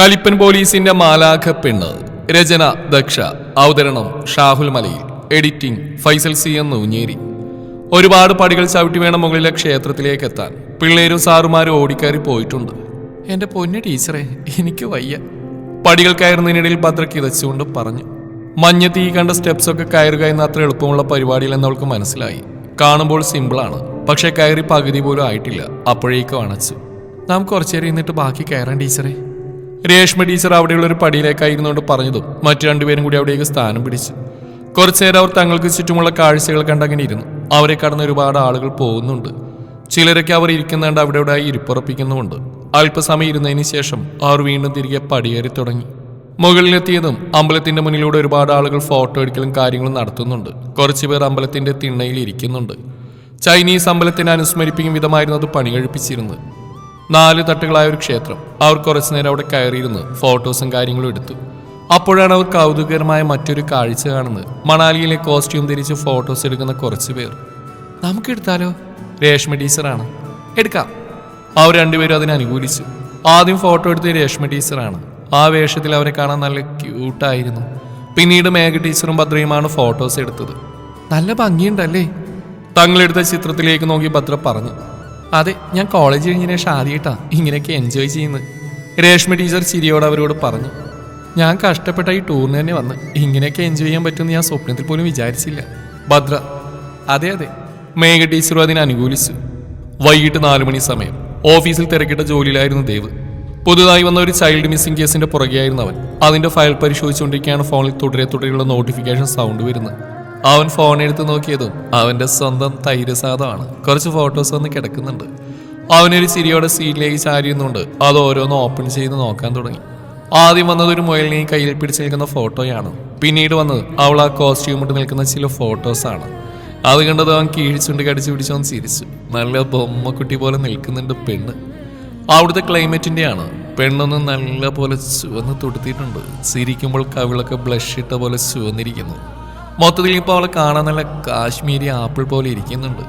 കലിപ്പൻ പോലീസിന്റെ മാലാഖ പെണ്ണ് രചന ദക്ഷ. അവതരണം ഷാഹുൽ മലയിൽ. എഡിറ്റിംഗ് ഫൈസൽ സി എന്ന് ഊഞ്ഞേരി ഒരുപാട് പടികൾ ചവിട്ടി വേണം മുകളിലെ ക്ഷേത്രത്തിലേക്ക് എത്താൻ പിള്ളേരും സാറുമാരും ഓടിക്കയറി പോയിട്ടുണ്ട്. എന്റെ പൊന്നു ടീച്ചറെ എനിക്ക് വയ്യ. പടികൾ കയറുന്നതിനിടയിൽ ഭദ്ര കിതച്ചുകൊണ്ട് പറഞ്ഞു. മഞ്ഞ തീ കണ്ട സ്റ്റെപ്സ് ഒക്കെ കയറുക എന്ന അത്ര എളുപ്പമുള്ള പരിപാടിയിലെന്ന് അവൾക്ക് മനസ്സിലായി. കാണുമ്പോൾ സിമ്പിളാണ് പക്ഷെ കയറി പകുതി പോലും ആയിട്ടില്ല. അപ്പോഴേക്കും അണച്ചു. നാം കുറച്ചേരി നിന്നിട്ട് ബാക്കി കയറാൻ ടീച്ചറെ. രേഷ്മ ടീച്ചർ അവിടെയുള്ള ഒരു പടിയിലേക്കായിരുന്നുകൊണ്ട് പറഞ്ഞതും മറ്റു രണ്ടുപേരും കൂടി അവിടേക്ക് സ്ഥാനം പിടിച്ചു. കുറച്ചേരം അവർ തങ്ങൾക്ക് ചുറ്റുമുള്ള കാഴ്ചകൾ കണ്ടങ്ങനെ ഇരുന്നു. അവരെ കടന്ന് ഒരുപാട് ആളുകൾ പോകുന്നുണ്ട്. ചിലരൊക്കെ അവർ ഇരിക്കുന്നുണ്ട് അവിടെ ഇവിടെ ഇരിപ്പുറപ്പിക്കുന്നുമുണ്ട്. അല്പസമയം ഇരുന്നതിന് ശേഷം അവർ വീണ്ടും തിരികെ പടിയേറി തുടങ്ങി. മുകളിലെത്തിയതും അമ്പലത്തിന്റെ മുന്നിലൂടെ ഒരുപാട് ആളുകൾ ഫോട്ടോ എടുക്കലും കാര്യങ്ങളും നടത്തുന്നുണ്ട്. കുറച്ചുപേർ അമ്പലത്തിന്റെ തിണ്ണയിൽ ഇരിക്കുന്നുണ്ട്. ചൈനീസ് അമ്പലത്തിനെ അനുസ്മരിപ്പിക്കും വിധമായിരുന്നു അത് പണി കഴിപ്പിച്ചിരുന്നത് നാല് തട്ടുകളായ ഒരു ക്ഷേത്രം. അവർ കുറച്ചു നേരം അവിടെ കയറിയിരുന്ന് ഫോട്ടോസും കാര്യങ്ങളും എടുത്തു. അപ്പോഴാണ് അവർ കൗതുകകരമായ മറ്റൊരു കാഴ്ച കാണുന്നത്. മണാലിയിലെ കോസ്റ്റ്യൂം ധരിച്ച് ഫോട്ടോസ് എടുക്കുന്ന കുറച്ച് പേർ. നമുക്ക് എടുത്താലോ? രേഷ്മ ടീച്ചറാണ് എടുക്കാം. അവർ രണ്ടുപേരും അതിനെ അനുകൂലിച്ചു. ആദ്യം ഫോട്ടോ എടുത്ത രേഷ്മ ടീച്ചറാണ് ആ വേഷത്തിൽ അവരെ കാണാൻ നല്ല ക്യൂട്ടായിരുന്നു പിന്നീട് മേഘ ടീച്ചറും ഭദ്രയുമാണ് ഫോട്ടോസ് എടുത്തത്. നല്ല ഭംഗിയുണ്ടല്ലേ? തങ്ങളെടുത്ത ചിത്രത്തിലേക്ക് നോക്കി ഭദ്ര പറഞ്ഞു. അതെ ഞാൻ കോളേജ് കഴിഞ്ഞ ശേഷം ആദ്യമായിട്ടാ ഇങ്ങനെയൊക്കെ എൻജോയ് ചെയ്യുന്നത്. രേഷ്മ ടീച്ചർ ചിരിയോട് അവരോട് പറഞ്ഞു ഞാൻ കഷ്ടപ്പെട്ട ഈ ടൂറിന് തന്നെ വന്ന് ഇങ്ങനെയൊക്കെ എൻജോയ് ചെയ്യാൻ പറ്റുമെന്ന് ഞാൻ സ്വപ്നത്തിൽ പോലും വിചാരിച്ചില്ല. ഭദ്ര അതെ അതെ. മേഘ ടീച്ചറും അതിനെ അനുകൂലിച്ചു. വൈകിട്ട് നാലു മണി സമയം. ഓഫീസിൽ തിരക്കിട്ട ജോലിയിലായിരുന്നു ദേവ്. പുതുതായി വന്ന ഒരു ചൈൽഡ് മിസ്സിംഗ് കേസിന്റെ പുറകെയായിരുന്നു അവൻ. അതിന്റെ ഫയൽ പരിശോധിച്ചുകൊണ്ടിരിക്കുകയാണ് ഫോണിൽ തുടരെ തുടരെയുള്ള നോട്ടിഫിക്കേഷൻ സൗണ്ട് വരുന്നത്. അവൻ ഫോൺ എടുത്ത് നോക്കിയതും അവന്റെ സ്വന്തം തൈരസാദമാണ് കുറച്ച് ഫോട്ടോസ് വന്ന് കിടക്കുന്നുണ്ട്. അവനൊരു ചിരിയോടെ സീറ്റിലേക്ക് ചാരിയുന്നുണ്ട് അത് ഓരോന്ന് ഓപ്പൺ ചെയ്ത് നോക്കാൻ തുടങ്ങി. ആദ്യം വന്നത് ഒരു മുയലിനെ കയ്യിൽ പിടിച്ച് നിൽക്കുന്ന ഫോട്ടോയാണ് പിന്നീട് വന്നത് അവൾ ആ കോസ്റ്റ്യൂം ഇട്ട് നിൽക്കുന്ന ചില ഫോട്ടോസാണ് അത് കണ്ടത് അവൻ കീഴ്ച്ചുണ്ട് കടിച്ചു പിടിച്ചവൻ ചിരിച്ചു. നല്ല ബൊമ്മക്കുട്ടി പോലെ നിൽക്കുന്നുണ്ട് പെണ്ണ്. അവിടുത്തെ ക്ലൈമറ്റിന്റെയാണ് പെണ്ണൊന്ന് നല്ല പോലെ ചുവന്ന് തുടുത്തിയിട്ടുണ്ട് ചിരിക്കുമ്പോൾ കവിളൊക്കെ ബ്ലഷ് ഇട്ട പോലെ ചുവന്നിരിക്കുന്നു. മൊത്തത്തിൽ ഇപ്പോൾ അവളെ കാണാൻ നല്ല കാശ്മീരി ആപ്പിൾ പോലെ ഇരിക്കുന്നുണ്ട്.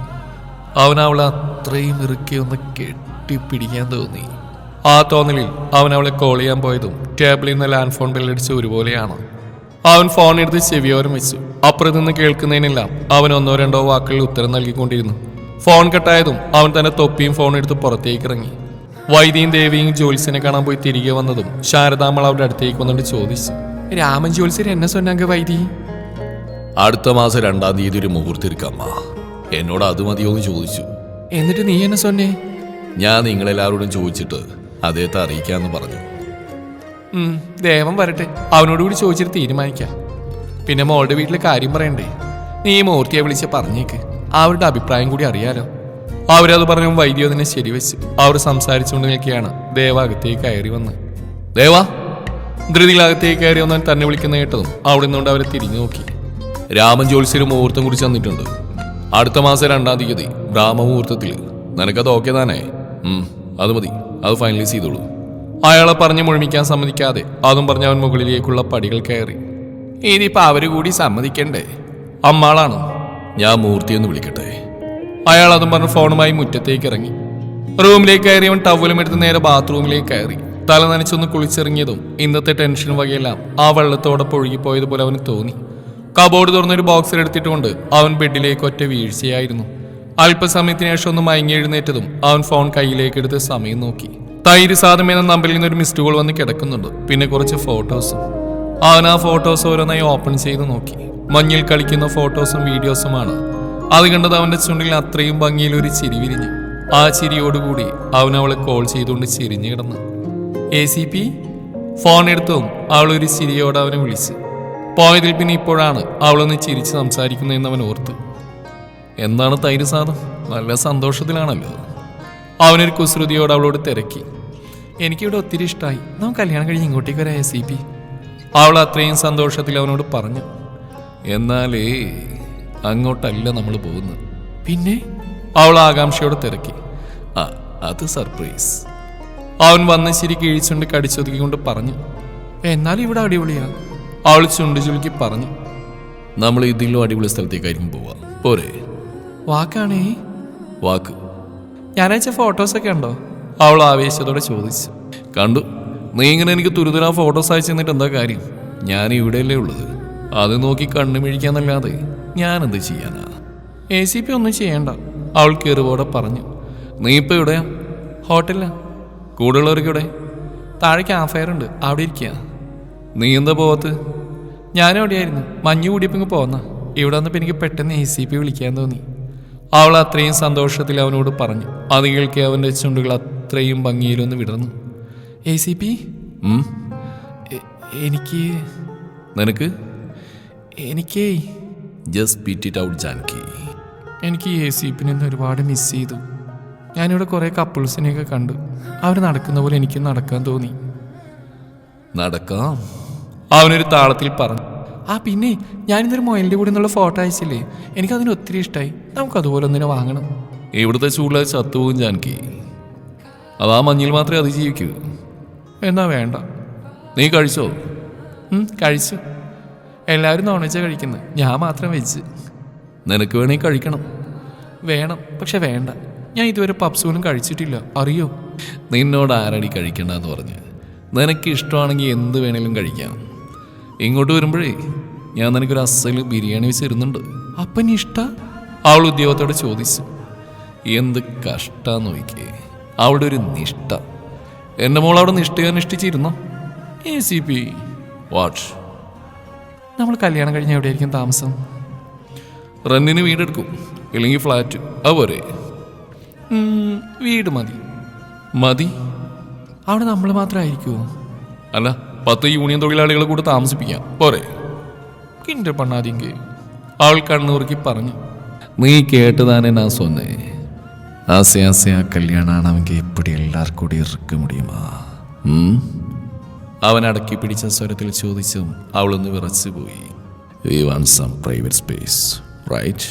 അവൻ അവളെ അത്രയും ഇറുക്കി ഒന്ന് കെട്ടിപ്പിടിക്കാൻ തോന്നി. ആ തോന്നലിൽ അവൻ അവളെ കോൾ ചെയ്യാൻ പോയതും ടേബിളിൽ നിന്ന് ലാൻഡ് ഫോൺ ബില്ലടിച്ച് ഒരുപോലെയാണ്. അവൻ ഫോൺ എടുത്ത് ചെവിയോരം വെച്ചു. അപ്പുറത്ത് നിന്ന് കേൾക്കുന്നതിനെല്ലാം അവൻ ഒന്നോ രണ്ടോ വാക്കുകളിൽ ഉത്തരം നൽകിക്കൊണ്ടിരുന്നു. ഫോൺ കട്ടായതും അവൻ തന്റെ തൊപ്പിയും ഫോൺ എടുത്ത് പുറത്തേക്ക് ഇറങ്ങി വൈദ്യയും ദേവിയും ജോത്സ്യനെ കാണാൻ പോയി തിരികെ വന്നതും ശാരദാമ്മൾ അവരുടെ അടുത്തേക്ക് വന്നിട്ട് ചോദിച്ചു. രാമൻ ജോത്സ്യർ എന്നെ സൊന്നാങ്ക വൈദ്യ അടുത്ത മാസം രണ്ടാം തീയതി ഒരു മുഹൂർത്തം ഇരിക്കമ്മ എന്നോട് അത് മതിയോ എന്ന് ചോദിച്ചു. എന്നിട്ട് നീ എന്നെ സൊന്നേ? ഞാൻ നിങ്ങളെല്ലാവരോടും ചോദിച്ചിട്ട് അദ്ദേഹത്തെ അറിയിക്കാന്ന് പറഞ്ഞു. ദേവം ദേവൻ വരട്ടെ. അവനോട് കൂടി ചോദിച്ചിട്ട് തീരുമാനിക്കാം. പിന്നെ മോളുടെ വീട്ടിലെ കാര്യം പറയണ്ടേ? നീ മൂർത്തിയെ വിളിച്ച് പറഞ്ഞേക്ക്. അവരുടെ അഭിപ്രായം കൂടി അറിയാലോ. അവരത് പറഞ്ഞു വൈദ്യോ തന്നെ ശരിവെച്ച്. അവർ സംസാരിച്ചുകൊണ്ട് നിൽക്കുകയാണ്. ദേവ അകത്തേക്ക് കയറി വന്ന്. ദേവ. ധൃതിയിൽ അകത്തേക്ക് കയറി വന്നാൽ തന്നെ വിളിക്കുന്ന കേട്ടതും. അവിടെ നിന്നുകൊണ്ട് അവരെ തിരിഞ്ഞു നോക്കി. രാമൻ ജോത്സ്യര് മുഹൂർത്തം കുറിച്ച് തന്നിട്ടുണ്ട്. അടുത്ത മാസം രണ്ടാം തീയതി ബ്രാഹ്മമുഹൂർത്തത്തിൽ നിനക്കത് ഓക്കെ താനേ അത് മതി. അത് ഫൈനലൈസ് ചെയ്തോളൂ. അയാളെ പറഞ്ഞ് മുഴുമിക്കാൻ സമ്മതിക്കാതെ അതും പറഞ്ഞ് അവൻ മുകളിലേക്കുള്ള പടികൾ കയറി. ഇനിയിപ്പോൾ അവർ കൂടി സമ്മതിക്കണ്ടേ? അമ്മാളാണോ? ഞാൻ മൂർത്തിയെന്ന് വിളിക്കട്ടെ. അയാൾ അതും പറഞ്ഞ് ഫോണുമായി മുറ്റത്തേക്ക് ഇറങ്ങി. റൂമിലേക്ക് കയറിയവൻ ടവലും എടുത്ത് നേരെ ബാത്റൂമിലേക്ക് കയറി. തല നനച്ചൊന്ന് കുളിച്ചിറങ്ങിയതും ഇന്നത്തെ ടെൻഷൻ വകയെല്ലാം ആ വെള്ളത്തോടൊപ്പം ഒഴുകിപ്പോയതുപോലെ അവന് തോന്നി. കബോർഡ് തുറന്നൊരു ബോക്സിൽ എടുത്തിട്ടുകൊണ്ട് അവൻ ബെഡിലേക്ക് ഒറ്റ വീഴ്ചയായിരുന്നു. അല്പസമയത്തിന് ശേഷം ഒന്ന് മയങ്ങി എഴുന്നേറ്റതും അവൻ ഫോൺ കയ്യിലേക്ക് എടുത്ത് സമയം നോക്കി. തൈര് സാധനം എന്ന നമ്പറിൽ നിന്ന് ഒരു മിസ്ഡ് കോൾ വന്ന് കിടക്കുന്നുണ്ട്. പിന്നെ കുറച്ച് ഫോട്ടോസും അവൻ ആ ഫോട്ടോസ് ഓരോന്നായി ഓപ്പൺ ചെയ്ത് നോക്കി. മഞ്ഞിൽ കളിക്കുന്ന ഫോട്ടോസും വീഡിയോസുമാണ് അത് കണ്ടത് അവന്റെ ചുണ്ടിൽ അത്രയും ഭംഗിയിൽ ഒരു ചിരി വിരിഞ്ഞു. ആ ചിരിയോടുകൂടി അവൻ അവളെ കോൾ ചെയ്തുകൊണ്ട് ചിരിഞ്ഞു കിടന്നു. എ സി പി ഫോൺ എടുത്തും അവൾ ഒരു ചിരിയോടെ അവനെ വിളിച്ചു. പോയതിൽ പിന്നെ ഇപ്പോഴാണ് അവളൊന്ന് ചിരിച്ച് സംസാരിക്കുന്നതെന്ന് അവൻ ഓർത്ത്. എന്താണ് തൈര് സാധം നല്ല സന്തോഷത്തിലാണല്ലോ. അവനൊരു കുസൃതിയോട് അവളോട് തിരക്കി. എനിക്കിവിടെ ഒത്തിരി ഇഷ്ടമായി നമുക്ക് കല്യാണം കഴിഞ്ഞ് ഇങ്ങോട്ടേക്ക് വരാം എ സി പി. അവൾ അത്രയും സന്തോഷത്തിൽ അവനോട് പറഞ്ഞു. എന്നാലേ അങ്ങോട്ടല്ല നമ്മൾ പോകുന്നത്. പിന്നെ? അവൾ ആകാംക്ഷയോട് തിരക്കി. ആ അത് സർപ്രൈസ്. അവൻ വന്ന് ശരി കിഴിച്ചുകൊണ്ട് കടിച്ചൊതുക്കിക്കൊണ്ട് പറഞ്ഞു. എന്നാലും ഇവിടെ അടിപൊളിയാ. അവൾ ചുണ്ടു ചുലുക്കി പറഞ്ഞു നമ്മൾ ഇതിലും അടിപൊളി സ്ഥലത്തേക്കായിരിക്കും പോവാ പോരെ. വാക്കാണേ. വാക്ക്. ഞാനയച്ച ഫോട്ടോസൊക്കെ ഉണ്ടോ? അവൾ ആവേശത്തോടെ ചോദിച്ചു. കണ്ടു. നീ ഇങ്ങനെ എനിക്ക് തുരുതുരാ ഫോട്ടോസ് അയച്ചു തന്നിട്ട് എന്താ കാര്യം? ഞാൻ ഇവിടെയല്ലേ ഉള്ളത്. അത് നോക്കി കണ്ണു മിഴിക്കാന്നല്ലാതെ ഞാൻ എന്ത് ചെയ്യാനാ? എ സി പി ഒന്നും ചെയ്യണ്ട. അവൾ കയറുപോടെ പറഞ്ഞു. നീ ഇപ്പൊ എവിടെയാ ഹോട്ടലിലാ. കൂടെയുള്ളവർക്ക് ഇവിടെ താഴെ ക്യാഫയർ ഉണ്ട്. അവിടെ ഇരിക്കുക നീ എന്താ പോവാത്ത്? ഞാനും അവിടെയായിരുന്നു മഞ്ഞ് കൂടിയപ്പോൾ ഇങ്ങ് പോന്ന. ഇവിടെ വന്നപ്പോൾ എനിക്ക് പെട്ടെന്ന് എ സി പി വിളിക്കാൻ തോന്നി. അവൾ അത്രയും സന്തോഷത്തിൽ അവനോട് പറഞ്ഞു. അത് കേൾക്കെ അവന്റെ ചുണ്ടുകൾ അത്രയും ഭംഗിയിലൊന്ന് വിടർന്നു. എ സി പി എനിക്ക് നിനക്ക്? എനിക്ക് just beat it out Janki എനിക്ക് എ സി പിന്നെ ഒരുപാട് മിസ് ചെയ്തു. ഞാനിവിടെ കുറേ കപ്പിൾസിനെയൊക്കെ കണ്ടു. അവർ നടക്കുന്ന പോലെ എനിക്ക് നടക്കാൻ തോന്നി. നടക്കാം. അവനൊരു താളത്തിൽ പറഞ്ഞു. ആ പിന്നെ ഞാനിന്നൊരു മൊയലിന്റെ കൂടെ നിന്നുള്ള ഫോട്ടോ അയച്ചില്ലേ? എനിക്കതിന് ഒത്തിരി ഇഷ്ടമായി നമുക്ക് അതുപോലെ ഒന്നിനെ വാങ്ങണം. ഇവിടുത്തെ ചൂടിലെ ചത്തുപോകും ജാൻകി. ആ മഞ്ഞിൽ മാത്രമേ അതിജീവിക്കൂ. എന്നാ വേണ്ട. നീ കഴിച്ചോ? കഴിച്ചു. എല്ലാവരും നോൺ വെജാണ് കഴിക്കുന്നത് ഞാൻ മാത്രം വെജ്. നിനക്ക് വേണമെങ്കിൽ കഴിക്കണം. വേണം പക്ഷെ വേണ്ട. ഞാൻ ഇതുവരെ പപ്സ് പോലും കഴിച്ചിട്ടില്ല. അറിയോ? നിന്നോട് ആരടി കഴിക്കണ്ടെന്ന് പറഞ്ഞ്. നിനക്ക് ഇഷ്ടമാണെങ്കിൽ എന്ത് വേണേലും കഴിക്കാം. ഇങ്ങോട്ട് വരുമ്പോഴേ ഞാൻ നിനക്കൊരു അസൽ ബിരിയാണി വെച്ച് തരുന്നുണ്ട്. അപ്പൻ ഇഷ്ട? അവൾ ഉദ്യോഗത്തോട് ചോദിച്ചു. എന്ത് കഷ്ടാന്ന് നോക്കിയേ. അവിടെ ഒരു നിഷ്ഠ. എന്റെ മോൾ അവിടെ നിഷ്ഠ നിഷ്ഠിച്ചിരുന്നോ എ സി പി വാട്ട്? നമ്മൾ കല്യാണം കഴിഞ്ഞ എവിടെയായിരിക്കും താമസം? റെന്റിന് വീടെടുക്കും. ഇല്ലെങ്കിൽ ഫ്ലാറ്റ്. അതുപോലെ വീട് മതി. മതി? അവിടെ നമ്മൾ മാത്രമായിരിക്കുമോ അല്ല പത്ത് യൂണിയൻ തൊഴിലാളികളെ കൂടെ താമസിപ്പിക്കാം. പോരെ? കിണ്ടർ പണ്ണാതിങ്കി. അവൾ കണ്ണൂർക്കി പറഞ്ഞു നീ കേട്ടുതാനേ നാ സൊന്നേ. ആസെ ആസെ ആ കല്യാണാണെങ്കിൽ ഇപ്പടി എല്ലാവർക്കും കൂടി ഇറക്ക മുടിയുമാ. അവൻ അടക്കി പിടിച്ച സ്വരത്തിൽ ചോദിച്ചും അവളൊന്ന് വിറച്ചുപോയി. We some private space right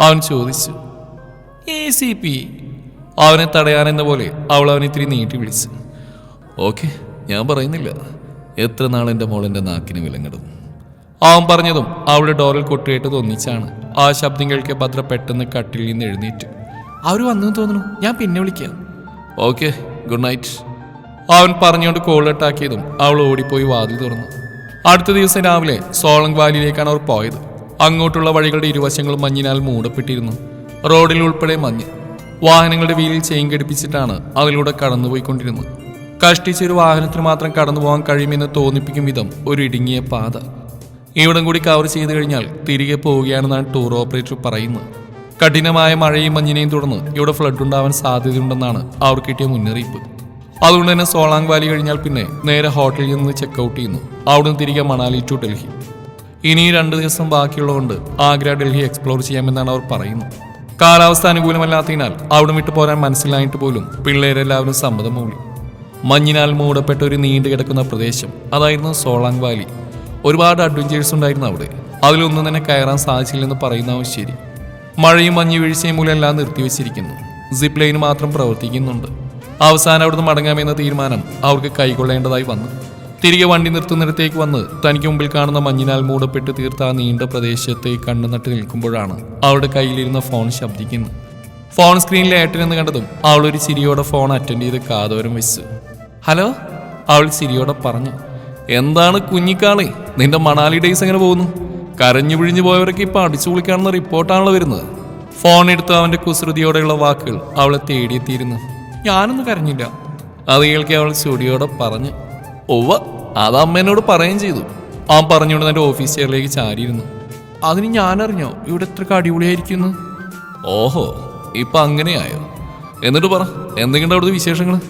അവൻ ചോദിച്ചു എ സി പി അവനെ തടയാനെന്ന പോലെ അവൾ അവൻ ഇത്തിരി നീട്ടി വിളിച്ചു. ഓക്കെ ഞാൻ പറയുന്നില്ല. എത്ര നാളെന്റെ മോളെന്റെ നാക്കിന് വിലങ്ങിടും. അവൻ പറഞ്ഞതും അവളുടെ ഡോറിൽ കൊട്ടിയിട്ട് തോന്നിച്ചാണ്. ആ ശബ്ദം കേൾക്കെ ഭദ്ര പെട്ടെന്ന് കട്ടിൽ നിന്ന് എഴുന്നേറ്റ്. അവർ വന്നു തോന്നുന്നു. ഞാൻ പിന്നെ വിളിക്കാം. ഓക്കെ. Good night. അവൻ പറഞ്ഞുകൊണ്ട് കോൾ കോളിട്ടാക്കിയതും അവൾ ഓടിപ്പോയി വാതിൽ തുറന്നു. അടുത്ത ദിവസം രാവിലെ സോളങ് വാലിയിലേക്കാണ് അവർ പോയത്. അങ്ങോട്ടുള്ള വഴികളുടെ ഇരുവശങ്ങളും മഞ്ഞിനാൽ മൂടപ്പെട്ടിരുന്നു. റോഡിൽ ഉൾപ്പെടെ മഞ്ഞ്. വാഹനങ്ങളുടെ വീലിൽ ചെയിൻ ഘടിപ്പിച്ചിട്ടാണ് അതിലൂടെ കടന്നുപോയിക്കൊണ്ടിരുന്നത്. കഷ്ടിച്ചൊരു വാഹനത്തിന് മാത്രം കടന്നു പോകാൻ കഴിയുമെന്ന് തോന്നിപ്പിക്കും വിധം ഒരു ഇടുങ്ങിയ പാത. ഇവിടം കൂടി കവർ ചെയ്തു കഴിഞ്ഞാൽ തിരികെ പോവുകയാണെന്നാണ് ടൂർ ഓപ്പറേറ്റർ പറയുന്നത്. കഠിനമായ മഴയും മഞ്ഞിനെയും തുടർന്ന് ഇവിടെ ഫ്ലഡ് ഉണ്ടാവാൻ സാധ്യതയുണ്ടെന്നാണ് അവർ കിട്ടിയ മുന്നറിയിപ്പ്. അതുകൊണ്ട് തന്നെ സോളാങ് വാലി കഴിഞ്ഞാൽ പിന്നെ നേരെ ഹോട്ടലിൽ നിന്ന് ചെക്ക് ഔട്ട് ചെയ്യുന്നു. അവിടുന്ന് തിരികെ മണാലി ടു ഡൽഹി. ഇനി രണ്ട് ദിവസം ബാക്കിയുള്ളതുകൊണ്ട് ആഗ്ര ഡൽഹി എക്സ്പ്ലോർ ചെയ്യാമെന്നാണ് അവർ പറയുന്നത്. കാലാവസ്ഥ അനുകൂലമല്ലാത്തതിനാൽ അവിടെ വിട്ടു പോരാൻ മനസ്സിലായിട്ട് പോലും പിള്ളേരെല്ലാവരും സമ്മതം മൂളി മഞ്ഞിനാൽ മൂടപ്പെട്ട ഒരു നീണ്ടു കിടക്കുന്ന പ്രദേശം അതായിരുന്നു സോളാങ് വാലി. ഒരുപാട് അഡ്വഞ്ചേഴ്സ് ഉണ്ടായിരുന്നു അവിടെ. അതിലൊന്നും തന്നെ കയറാൻ സാധിച്ചില്ലെന്ന് പറയുന്നതും ശരി. മഴയും മഞ്ഞ് വീഴ്ചയും മൂലം എല്ലാം നിർത്തിവെച്ചിരിക്കുന്നു. സിപ്പ് ലൈൻ മാത്രം പ്രവർത്തിക്കുന്നുണ്ട്. അവസാനം അവിടുന്ന് മടങ്ങാമെന്ന തീരുമാനം അവർക്ക് കൈക്കൊള്ളേണ്ടതായി വന്നു. തിരികെ വണ്ടി നിർത്തുന്നിടത്തേക്ക് വന്ന് തനിക്ക് മുമ്പിൽ കാണുന്ന മഞ്ഞിനാൽ മൂടപ്പെട്ട് തീർത്ത ആ നീണ്ട പ്രദേശത്തെ കണ്ണു നട്ട് നിൽക്കുമ്പോഴാണ് അവളുടെ കയ്യിലിരുന്ന ഫോൺ ശബ്ദിക്കുന്നത്. ഫോൺ സ്ക്രീനിൽ ഏട്ടനെന്ന് കണ്ടതും അവൾ ഒരു ചിരിയോടെ ഫോൺ അറ്റൻഡ് ചെയ്ത് കാതോരം വെച്ചു. ഹലോ? അവൾ ചിരിയോടെ പറഞ്ഞു. എന്താണ് കുഞ്ഞിക്കാളെ? നിന്റെ മണാലി ഡേയ്സ് എങ്ങനെ പോകുന്നു? കരഞ്ഞു പിഴിഞ്ഞു പോയവരൊക്കെ ഇപ്പൊ അടിച്ചു പൊളിക്കാണെന്ന റിപ്പോർട്ടാണല്ലോ വരുന്നത്. ഫോൺ എടുത്ത് അവന്റെ കുസൃതിയോടെയുള്ള വാക്കുകൾ അവളെ തേടിയെത്തിയിരുന്നു. ഞാനൊന്നും കരഞ്ഞില്ല. അത് കേൾക്കി അവൾ ചുടിയോടെ പറഞ്ഞു ഒവ്വ അത് അമ്മേനോട് പറയുകയും ചെയ്തു. അവൻ പറഞ്ഞുകൊണ്ട് തന്റെ ഓഫീസ് ചെയറിലേക്ക് ചാരിയിരുന്നു. അതിന് ഞാനറിഞ്ഞോ ഇവിടെ എത്ര അടിപൊളിയായിരിക്കുന്നു ഓഹോ ഇപ്പൊ അങ്ങനെയായോ? എന്നിട്ട് പറ എന്തെങ്കിലും അവിടുത്തെ വിശേഷങ്ങൾ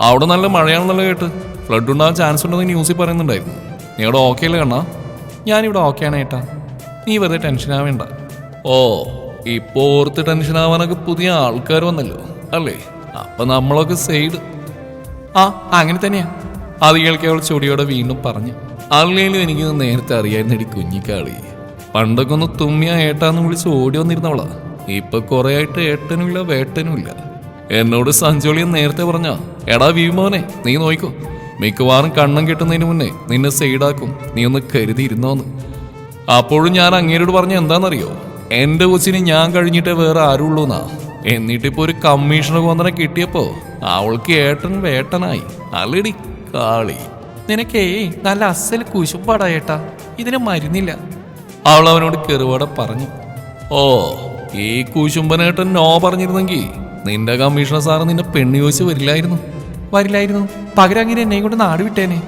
അവിടെ നല്ല മഴയാണെന്നുള്ള കേട്ട്. ഫ്ലഡ് ഉണ്ടാകാൻ ചാൻസ് ഉണ്ടെന്ന് ന്യൂസിൽ പറയുന്നുണ്ടായിരുന്നു. നീ അവിടെ ഓക്കെ അല്ലേ കണ്ണാ? ഞാനിവിടെ ആണ് ഏട്ടാ. നീ വെറുതെ ടെൻഷൻ ആവേണ്ട. ഓ ഇപ്പൊ ഓർത്ത് ടെൻഷൻ ആവാനൊക്കെ പുതിയ ആൾക്കാർ വന്നല്ലോ അല്ലേ? അപ്പൊ നമ്മളൊക്കെ സൈഡ്. ആ അങ്ങനെ തന്നെയാ. അത് കേൾക്കെ അവൾ ചൊടിയോടെ വീണ്ടും പറഞ്ഞു. അല്ലെങ്കിലും എനിക്ക് നേരത്തെ അറിയായിരുന്നടി കുഞ്ഞിക്കാളി. പണ്ടൊക്കെ ഒന്ന് തുമ്മിയ ഏട്ടാന്ന് വിളിച്ച് ഓടി വന്നിരുന്നവളാ. ഇപ്പൊ കുറെ ആയിട്ട് ഏട്ടനുമില്ല വേട്ടനുമില്ല. എന്നോട് സഞ്ചോളിയെന്ന് നേരത്തെ പറഞ്ഞ എടാ വിമോനെ നീ നോയിക്കോ. മിക്കവാറും കണ്ണം കിട്ടുന്നതിന് മുന്നേ നിന്നെ സൈഡാക്കും. നീ ഒന്ന് കരുതിയിരുന്നോന്ന്. അപ്പോഴും ഞാൻ അങ്ങേരോട് പറഞ്ഞ എന്താണെന്നറിയോ എന്റെ കൊച്ചിന് ഞാൻ കഴിഞ്ഞിട്ടേ വേറെ ആരുള്ളൂന്നാ. എന്നിട്ടിപ്പോ ഒരു കമ്മീഷണർ വന്നനെ കിട്ടിയപ്പോ അവൾക്ക് ഏട്ടൻ വേട്ടനായി. അല്ലടി കാളി. നിനക്കേ നല്ല അസൽ കുശുമ്പാടാ ഏട്ടാ. ഇതിന് മരുന്നില്ല. അവൾ അവനോട് കെറുവാടെ പറഞ്ഞു. ഓ ഈ കുശുംബനേട്ടൻ നോ പറഞ്ഞിരുന്നെങ്കിൽ നിന്റെ കമ്മീഷണർ സാറ് നിന്നെ പെണ്ണ് ചോദിച്ച് വരില്ലായിരുന്നു. വരില്ലായിരുന്നു. പകരം അങ്ങനെ എന്നെയും കൊണ്ട് നാട് വിട്ടേനെ.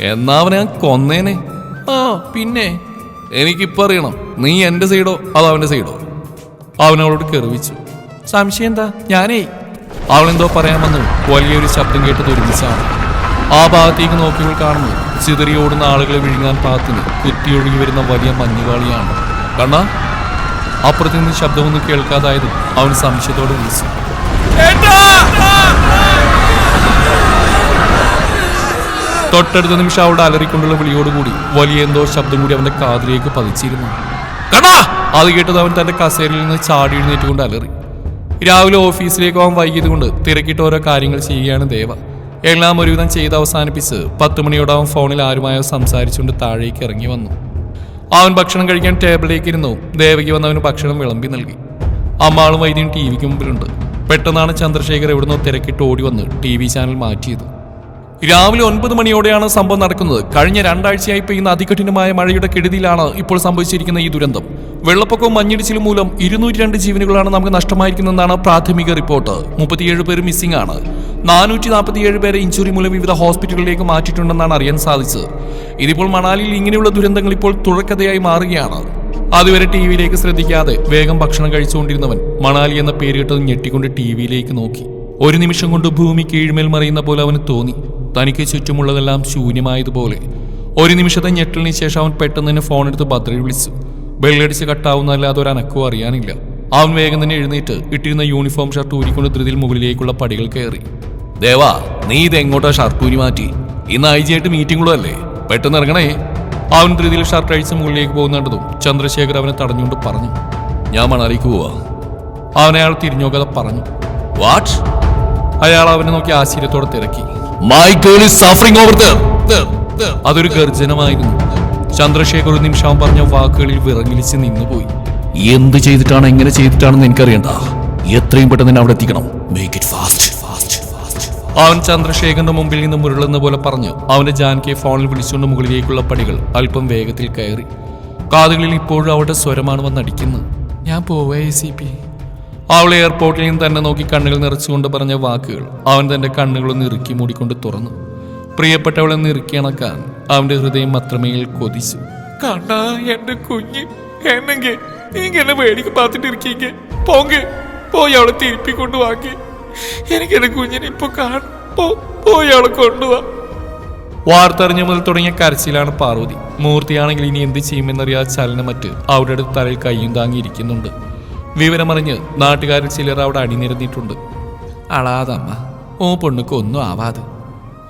എന്നാ അവനെ ഞാൻ കൊന്നേനെ? ആ പിന്നെ? എനിക്കിപ്പോ അറിയണം നീ എന്റെ സൈഡോ അതോ അവന്റെ സൈഡോ? അവനവളോട് കെറിവിച്ചു. സംശയം എന്താ? ഞാനേ. അവളെന്തോ പറയാൻ വന്നു. വലിയൊരു ശബ്ദം കേട്ട് തുരുമിച്ചാണ് ആ ഭാഗത്തേക്ക് നോക്കിയവൾ കാണുന്നു. ചിതറി ഓടുന്ന ആളുകളെ വിഴുങ്ങാൻ പാകത്തിന് കുറ്റിയൊഴുകി വരുന്ന വലിയ മഞ്ഞുകാളിയാണ്. കണ്ണ അപ്പുറത്തു നിന്ന് ശബ്ദമൊന്നും കേൾക്കാതായതും അവൻ സംശയത്തോടെ വിളിച്ചു. തൊട്ടടുത്ത നിമിഷം അവിടെ അലറിക്കൊണ്ടുള്ള വിളിയോടുകൂടി വലിയ എന്തോ ശബ്ദം കൂടി അവന്റെ കാതിലേക്ക് പതിച്ചിരുന്നു. അത് കേട്ടത് അവൻ തന്റെ കസേരയിൽ നിന്ന് ചാടി എഴുന്നേറ്റുകൊണ്ട് അലറി. രാവിലെ ഓഫീസിലേക്ക് അവൻ വൈകിയത് കൊണ്ട് തിരക്കിട്ട് ഓരോ കാര്യങ്ങൾ ചെയ്യുകയാണ് ദേവ. എല്ലാം ഒരുവിധം ചെയ്ത് അവസാനിപ്പിച്ച് പത്ത് മണിയോടെ അവൻ ഫോണിൽ ആരുമായോ സംസാരിച്ചുകൊണ്ട് താഴേക്ക് ഇറങ്ങി വന്നു. അവൻ ഭക്ഷണം കഴിക്കാൻ ടേബിളിലേക്ക് ഇരുന്നു. ദേവയ്ക്ക് വന്ന് അവന് ഭക്ഷണം വിളമ്പി നൽകി. അമ്മാളും വൈദ്യം ടി വിക്ക് മുമ്പിലുണ്ട്. പെട്ടെന്നാണ് ചന്ദ്രശേഖർ എവിടുന്നോ തിരക്കിട്ട് ഓടി വന്ന് ടി വി ചാനൽ മാറ്റിയത്. രാവിലെ ഒൻപത് മണിയോടെയാണ് സംഭവം നടക്കുന്നത്. കഴിഞ്ഞ രണ്ടാഴ്ചയായി പെയ്യുന്ന അതികഠിനമായ മഴയുടെ കെടുതിയിലാണ് ഇപ്പോൾ സംഭവിച്ചിരിക്കുന്ന ഈ ദുരന്തം. വെള്ളപ്പൊക്കവും മഞ്ഞിടിച്ചിലും മൂലം ഇരുന്നൂറ്റി രണ്ട് ജീവനുകളാണ് നമുക്ക് നഷ്ടമായിരിക്കുന്നതെന്നാണ് പ്രാഥമിക റിപ്പോർട്ട്. മുപ്പത്തിയേഴ് പേര് മിസ്സിംഗ് ആണ്. നാനൂറ്റി നാൽപ്പത്തിയേഴ് പേരെ ഇഞ്ചുറി മൂലം വിവിധ ഹോസ്പിറ്റലുകളിലേക്ക് മാറ്റിയിട്ടുണ്ടെന്നാണ് അറിയാൻ സാധിച്ചത്. ഇതിപ്പോൾ മണാലിയിൽ ഇങ്ങനെയുള്ള ദുരന്തങ്ങൾ ഇപ്പോൾ തുഴക്കഥയായി മാറുകയാണ്. അതുവരെ ടി വിയിലേക്ക് ശ്രദ്ധിക്കാതെ വേഗം ഭക്ഷണം കഴിച്ചുകൊണ്ടിരുന്നവൻ മണാലി എന്ന പേര് ഞെട്ടിക്കൊണ്ട് ടി വിയിലേക്ക് നോക്കി. ഒരു നിമിഷം കൊണ്ട് ഭൂമി കീഴ്മേൽ മറിയുന്ന പോലെ അവന് തോന്നി. തനിക്ക് ചുറ്റുമുള്ളതെല്ലാം ശൂന്യമായതുപോലെ. ഒരു നിമിഷത്തെ ഞെട്ടലിന് ശേഷം അവൻ പെട്ടെന്ന് തന്നെ ഫോൺ എടുത്ത് ഭദ്രയെ വിളിച്ചു. ബെല്ലടിച്ച് കട്ടാവുന്നതല്ലാതെ ഒരു അനക്കവും അറിയാനില്ല. അവൻ വേഗം തന്നെ എഴുന്നേറ്റ് ഇട്ടിരുന്ന യൂണിഫോം ഷർട്ട് ഊരിക്കൊണ്ട് ധൃതിയിൽ മുകളിലേക്കുള്ള പടികൾ കയറി. ദേവാ നീ ഇത് എങ്ങോട്ടാ ഷർട്ട് ഊരി മാറ്റി? ഇന്ന് ഐ ജി ആയിട്ട് മീറ്റിംഗുകളും അല്ലേ പെട്ടെന്ന് ഇറങ്ങണേ. അവൻ ധൃതിയിൽ ഷർട്ട് അഴിച്ച് മുകളിലേക്ക് പോകുന്നുണ്ടതും ചന്ദ്രശേഖർ അവനെ തടഞ്ഞുകൊണ്ട് പറഞ്ഞു. ഞാൻ മണാലിക്ക് പോവാ. അവനയാൾ തിരിഞ്ഞോക്കാതെ പറഞ്ഞു. വാട്ട് അയാൾ അവനെ നോക്കി ആശ്ചര്യത്തോടെ തിരക്കി. My girl is suffering over അതൊരു ഗർജനമായിരുന്നു. ചന്ദ്രശേഖർ ഒരു നിമിഷം പറഞ്ഞ വാക്കുകളിൽ വിറങ്ങിലിച്ച് നിന്നുപോയി. എന്ത് ചെയ്തിട്ടാണ് എങ്ങനെ ചെയ്തിട്ടാണെന്ന് എനിക്കറിയണ്ട. എത്രയും പെട്ടെന്ന് അവിടെ എത്തിക്കണം. മേക്ക് ഇറ്റ് ഫാസ്റ്റ് അവൻ ചന്ദ്രശേഖറിന്റെ മുമ്പിൽ നിന്ന് മുരളുന്ന പോലെ പറഞ്ഞു. അവന്റെ ജാൻകിയെ ഫോണിൽ വിളിച്ചുകൊണ്ട് മുകളിലേക്കുള്ള പടികൾ അല്പം വേഗത്തിൽ കയറി. കാതുകളിൽ ഇപ്പോഴും അവരുടെ സ്വരമാണ് വന്നടിക്കുന്നത്. ഞാൻ പോവേ സി പി അവൾ എയർപോർട്ടിൽ തന്നെ നോക്കി കണ്ണുകൾ നിറച്ചുകൊണ്ട് പറഞ്ഞ വാക്കുകൾ അവൻ തന്റെ കണ്ണുകളൊന്ന് ഇറുക്കി മൂടിക്കൊണ്ട് തുറന്നു. പ്രിയപ്പെട്ടവളെ നിറുക്കി അവന്റെ ഹൃദയം അത്രമേൽ കൊതിച്ചു. കണ്ണാ എന്റെ കുഞ്ഞ് എന്നെങ്കിൽ നീങ്ക എന്നെ വേടിക്ക് പാത്തിട്ട് ഇരിക്കീങ്ക പോയി അവളെ തിരുപ്പി കൊണ്ടുവാക്കി. എനിക്ക് എന്റെ കുഞ്ഞിനെ ഇപ്പൊ പോയി അവളെ കൊണ്ടുവാ. വാർത്തറിഞ്ഞു മുതൽ തുടങ്ങിയ കരച്ചിലാണ് പാർവതി. മൂർത്തിയാണെങ്കിൽ ഇനി എന്ത് ചെയ്യുമെന്നറിയാ ചലനമറ്റ് അവരുടെ തലയിൽ കൈയും താങ്ങിയിരിക്കുന്നുണ്ട്. വിവരമറിഞ്ഞ് നാട്ടുകാരിൽ ചിലർ അവിടെ അണിനിരന്നിട്ടുണ്ട്. അളാതമ്മ ഓ പെണ്ണുക്ക് ഒന്നും ആവാതെ.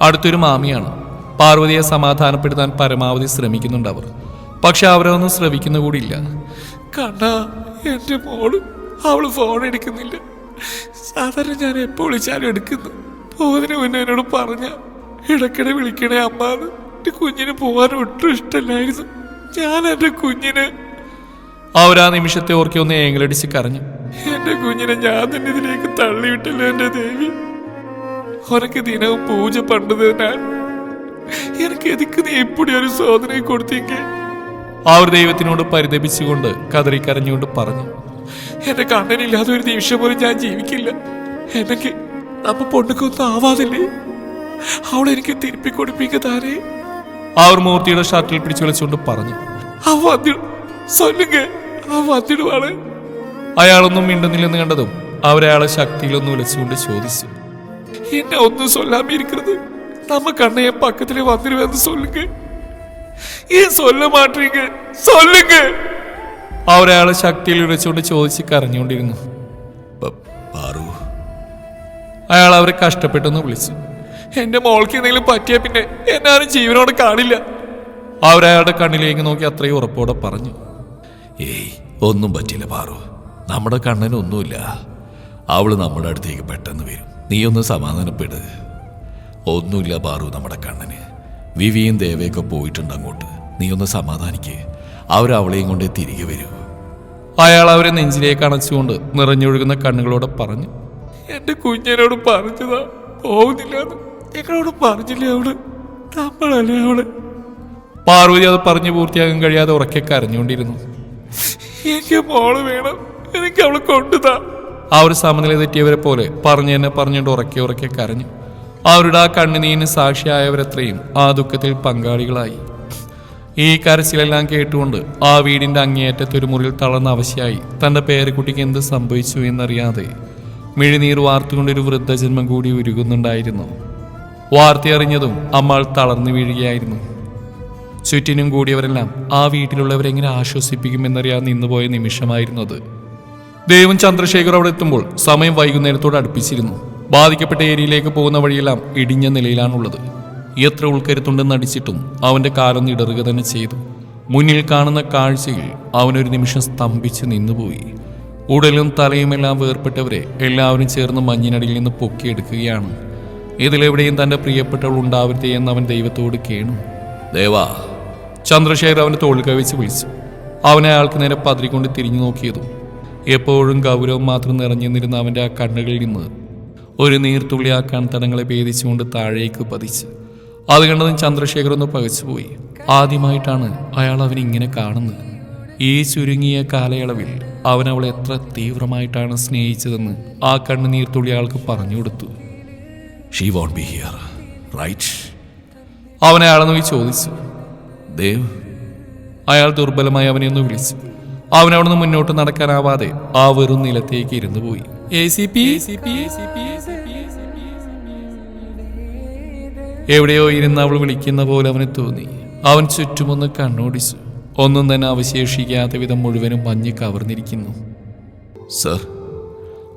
അടുത്തൊരു മാമിയാണ്. പാർവതിയെ സമാധാനപ്പെടുത്താൻ പരമാവധി ശ്രമിക്കുന്നുണ്ട് അവർ. പക്ഷെ അവരൊന്നും ശ്രമിക്കുന്ന കൂടിയില്ല കണ്ട എന്റെ മോൾ. അവൾ ഫോൺ എടുക്കുന്നില്ല. സാധാരണ ഞാൻ എപ്പോ വിളിച്ചാലും എടുക്കുന്നു. പോകുന്നതിന് മുന്നേ എന്നോട് പറഞ്ഞ ഇടയ്ക്കിടെ വിളിക്കണേ അമ്മാന്ന്. എന്റെ കുഞ്ഞിന് പോകാൻ ഒട്ടും ഇഷ്ടമല്ലായിരുന്നു. ഞാൻ എന്റെ കുഞ്ഞിന് അവരാ നിമിഷത്തെ ഓർക്കി ഒന്ന് ഏങ്ങലടിച്ച് കരഞ്ഞു. എന്റെ കുഞ്ഞിനെ ഞാൻ തന്നെ ഇതിലേക്ക് തള്ളിവിട്ടല്ലോ എന്റെ ദേവി. ഉനക്ക് ദിനവും പൂജ പണ്ടതിനാൽ എനിക്ക് എതിക്ക് നീ ഇപ്പടി ഒരു സോദനയെ ആ അവർ ദൈവത്തിനോട് പരിതപിച്ചുകൊണ്ട് കതറി കരഞ്ഞുകൊണ്ട് പറഞ്ഞു എന്റെ കണ്ണനില്ലാതെ ഒരു നിമിഷം പോലും ഞാൻ ജീവിക്കില്ല. എനിക്ക് നമ്മ പൊണ്ണുക്കൊന്നും ആവാതില്ലേ? അവളെനിക്ക് തിരുപ്പി കൊടുപ്പിക്ക താരേ അവർ മൂർത്തിയുടെ ഷർട്ടിൽ പിടിച്ചു വിളിച്ചുകൊണ്ട് പറഞ്ഞു അവ വന്നിട വത്തിടുവാണ്. അയാളൊന്നും മിണ്ടുന്നില്ലെന്ന് കണ്ടതും അവരയാളെ ശക്തിയിലൊന്നും ഉലച്ചുകൊണ്ട് ചോദിച്ചു. എന്നെ ഒന്നും സൊല്ലാമേ നമ്മ കണ്ണയെ പക്കത്തിലെ വന്നിരുവെന്ന് സൊല്ലുക ഈ സൊല്ല മാറ്റിക്ക് സൊല്ലുക അവരയാളെ ശക്തിയിൽ ഉലച്ചുകൊണ്ട് ചോദിച്ച് കരഞ്ഞുകൊണ്ടിരുന്നു. അയാൾ അവരെ കഷ്ടപ്പെട്ടെന്ന് വിളിച്ചു. എന്റെ മോൾക്ക് എന്തെങ്കിലും പറ്റിയ പിന്നെ എന്നാലും ജീവനോട് കാണില്ല. അവരയാളുടെ കണ്ണിലേക്ക് നോക്കി അത്രയും ഉറപ്പോടെ പറഞ്ഞു. ഏയ് ഒന്നും പറ്റില്ല പാറു. നമ്മുടെ കണ്ണനൊന്നുമില്ല. അവൾ നമ്മുടെ അടുത്തേക്ക് പെട്ടെന്ന് വരും. നീയൊന്ന് സമാധാനപ്പെട്. ഒന്നുമില്ല പാറു നമ്മുടെ കണ്ണന്. വിവിയും ദേവയൊക്കെ പോയിട്ടുണ്ട് അങ്ങോട്ട്. നീ ഒന്ന് സമാധാനിക്ക് അവരവളെയും കൊണ്ട് തിരികെ വരൂ. അയാൾ അവരെ നെഞ്ചിലേക്ക് അണച്ചുകൊണ്ട് നിറഞ്ഞൊഴുകുന്ന കണ്ണുകളോടെ പറഞ്ഞു എന്റെ കുഞ്ഞിനോട് പറഞ്ഞതാ. പോകുന്നില്ല നിങ്ങളോട് പറഞ്ഞില്ല അവൾ? നമ്മളല്ലേ അവൾ? പാർവതി അത് പറഞ്ഞു പൂർത്തിയാകാൻ കഴിയാതെ ഉറക്കെ കരഞ്ഞുകൊണ്ടിരുന്നു. എനിക്ക് മോൾ വേണം. എനിക്ക് അവളെ കൊണ്ടുതാ. ആ ഒരു സമനില തെറ്റിയവരെ പോലെ പറഞ്ഞു തന്നെ പറഞ്ഞുകൊണ്ട് ഉറക്കി ഉറക്കി കരഞ്ഞു. അവരുടെ ആ കണ്ണിനീന് സാക്ഷിയായവരത്രയും ആ ദുഃഖത്തിൽ പങ്കാളികളായി. ഈ കരച്ചിലെല്ലാം കേട്ടുകൊണ്ട് ആ വീടിന്റെ അങ്ങേയറ്റത്തെ ഒരു മുറിയിൽ തളർന്ന അവശയായി തന്റെ പേരക്കുട്ടിക്ക് എന്ത് സംഭവിച്ചു എന്നറിയാതെ മിഴിനീർ വാർത്തുകൊണ്ടൊരു വൃദ്ധജന്മം കൂടി ഉരുകുന്നുണ്ടായിരുന്നു. വാർത്തയറിഞ്ഞതും അമ്മാൾ തളർന്നു വീഴുകയായിരുന്നു. ചുറ്റിനും കൂടിയവരെല്ലാം ആ വീട്ടിലുള്ളവരെങ്ങനെ ആശ്വസിപ്പിക്കുമെന്നറിയാൻ നിന്നുപോയ നിമിഷമായിരുന്നു അത്. ദൈവം ചന്ദ്രശേഖർ അവിടെ എത്തുമ്പോൾ സമയം വൈകുന്നേരത്തോട് അടുപ്പിച്ചിരുന്നു. ബാധിക്കപ്പെട്ട ഏരിയയിലേക്ക് പോകുന്ന വഴിയെല്ലാം ഇടിഞ്ഞ നിലയിലാണുള്ളത്. എത്ര ഉൾക്കരുത്തുണ്ടെന്ന് അടിച്ചിട്ടും അവന്റെ കാലം ഇടറുക തന്നെ ചെയ്തു. മുന്നിൽ കാണുന്ന കാഴ്ചയിൽ അവനൊരു നിമിഷം സ്തംഭിച്ച് നിന്നുപോയി. ഉടലും തലയുമെല്ലാം വേർപ്പെട്ടവരെ എല്ലാവരും ചേർന്ന് മഞ്ഞിനടിയിൽ നിന്ന് പൊക്കിയെടുക്കുകയാണ്. ഇതിലെവിടെയും തന്റെ പ്രിയപ്പെട്ടവൾ ഉണ്ടാവരുതേ എന്ന് അവൻ ദൈവത്തോട് കേണു. ദേവാ ചന്ദ്രശേഖർ അവന്റെ തോളിൽ കവിച്ച് വിളിച്ചു. അവനെ അയാൾക്ക് നേരെ പതിരിക്കൊണ്ട് തിരിഞ്ഞു നോക്കിയതും എപ്പോഴും ഗൗരവം മാത്രം നിറഞ്ഞു നിന്നിരുന്ന അവന്റെ ആ കണ്ണുകളിൽ നിന്ന് ഒരു നീർത്തുള്ളി ആ കൺതടങ്ങളെ ഭേദിച്ചുകൊണ്ട് താഴേക്ക് പതിച്ച്. അത് കണ്ടതും ചന്ദ്രശേഖർ ഒന്ന് പകച്ചുപോയി. ആദ്യമായിട്ടാണ് അയാൾ അവനിങ്ങനെ ഇങ്ങനെ കാണുന്നത്. ഈ ചുരുങ്ങിയ കാലയളവിൽ അവൻ അവളെ എത്ര തീവ്രമായിട്ടാണ് സ്നേഹിച്ചതെന്ന് ആ കണ്ണുനീർത്തുള്ളി അയാൾക്ക് പറഞ്ഞു കൊടുത്തു. She won't be here right അവനെ അയാളെന്ന് പോയി ചോദിച്ചു. ദേവ്. അയാൾ ദുർബലമായി അവനെ ഒന്ന് വിളിച്ചു. അവൻ അവിടുന്ന് മുന്നോട്ട് നടക്കാനാവാതെ ആ വെറും നിലത്തേക്ക് ഇരുന്നു പോയി. എവിടെയോ ഇരുന്ന് അവൾ വിളിക്കുന്ന പോലെ അവന് തോന്നി. അവൻ ചുറ്റുമൊന്ന് കണ്ണോടിച്ചു. ഒന്നും തന്നെ അവശേഷിക്കാത്ത വിധം മുഴുവനും മഞ്ഞ് കവർന്നിരിക്കുന്നു. സർ.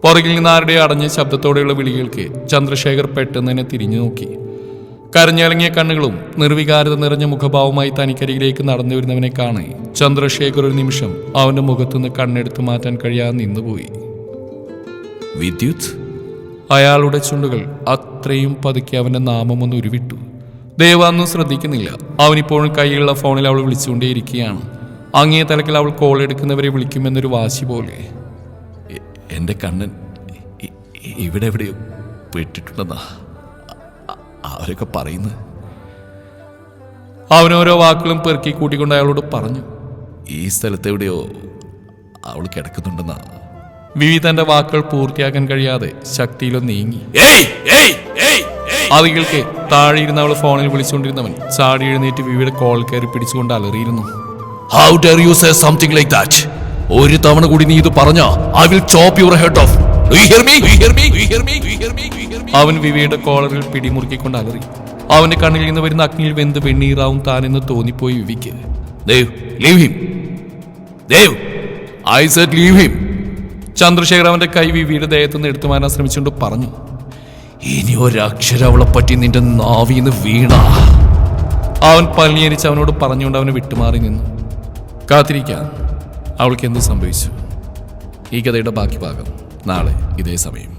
പുറകിൽ നിന്ന് ആരുടെ അടഞ്ഞ ശബ്ദത്തോടെയുള്ള വിളികൾക്ക് ചന്ദ്രശേഖർ പെട്ടെന്ന് തന്നെ തിരിഞ്ഞു നോക്കി. കരഞ്ഞിളങ്ങിയ കണ്ണുകളും നിർവികാരത നിറഞ്ഞ മുഖഭാവമായി തനിക്കരികിലേക്ക് നടന്നു വരുന്നവനെ കാണെ ചന്ദ്രശേഖർ ഒരു നിമിഷം അവന്റെ മുഖത്തുനിന്ന് കണ്ണെടുത്തു മാറ്റാൻ കഴിയാതെ നിന്നുപോയി. വിദ്യുത്? അയാളുടെ ചുണ്ടുകൾ അത്രയും പതുക്കി അവന്റെ നാമം ഒന്ന് ഉരുവിട്ടു. ദേവാന്നും ശ്രദ്ധിക്കുന്നില്ല. അവനിപ്പോഴും കയ്യിലുള്ള ഫോണിൽ അവൾ വിളിച്ചുകൊണ്ടേയിരിക്കുകയാണ്. അങ്ങേ തലക്കിൽ അവൾ കോൾ എടുക്കുന്നവരെ വിളിക്കുമെന്നൊരു വാശി പോലെ. എന്റെ കണ്ണൻ ഇവിടെ എവിടെയോ പെട്ടിട്ടുണ്ടെന്നാ? അവരൊക്കെ പറയുന്നത് അവനോരോ വാക്കുകളും പെറുക്കി കൂട്ടിക്കൊണ്ട് അയാളോട് പറഞ്ഞു ഈ സ്ഥലത്ത് എവിടെയോ അവൾ കിടക്കുന്നുണ്ടെന്നാ. വിവി തന്റെ വാക്കുകൾ പൂർത്തിയാക്കാൻ കഴിയാതെ ശക്തിയിലും നീങ്ങി. അത് കേൾക്കെ താഴെ ഇരുന്ന് അവൾ ഫോണിൽ വിളിച്ചുകൊണ്ടിരുന്നവൻ ചാടി എഴുന്നേറ്റ് വിവിയുടെ കോൾ കയറി പിടിച്ചുകൊണ്ട് അലറിയിരുന്നു. How dare you say something like that ഒരു തവണ കൂടി നീ ഇത് പറഞ്ഞ I will chop your head off അവൻ വിവിയുടെ കോളറിൽ പിടിമുറുക്കിക്കൊണ്ട് അലറി. അവന്റെ കണ്ണിൽ നിന്ന് വരുന്ന അഗ്നിയിൽ വെന്ത് വെണ്ണീറാവും താനെന്ന് തോന്നിപ്പോയി വിവിക്ക്. Dev leave him I leave him Chandrashekhar അവന്റെ കൈ വിവിയുടെ ദേഹത്തു നിന്ന് എടുത്തു മാറാൻ ശ്രമിച്ചുകൊണ്ട് പറഞ്ഞു ഇനി ഒരക്ഷരം അവളെ പറ്റി നിന്റെ നാവിന്ന് വീണ. അവൻ പല്ലിയരിച്ച് അവനോട് പറഞ്ഞുകൊണ്ട് അവനെ വിട്ടുമാറി നിന്നു. കാത്തിരിക്കാൻ അവൾക്ക് എന്ത് സംഭവിച്ചു? ഈ കഥയുടെ ബാക്കി ഭാഗം നാളെ ഇതേ സമയം.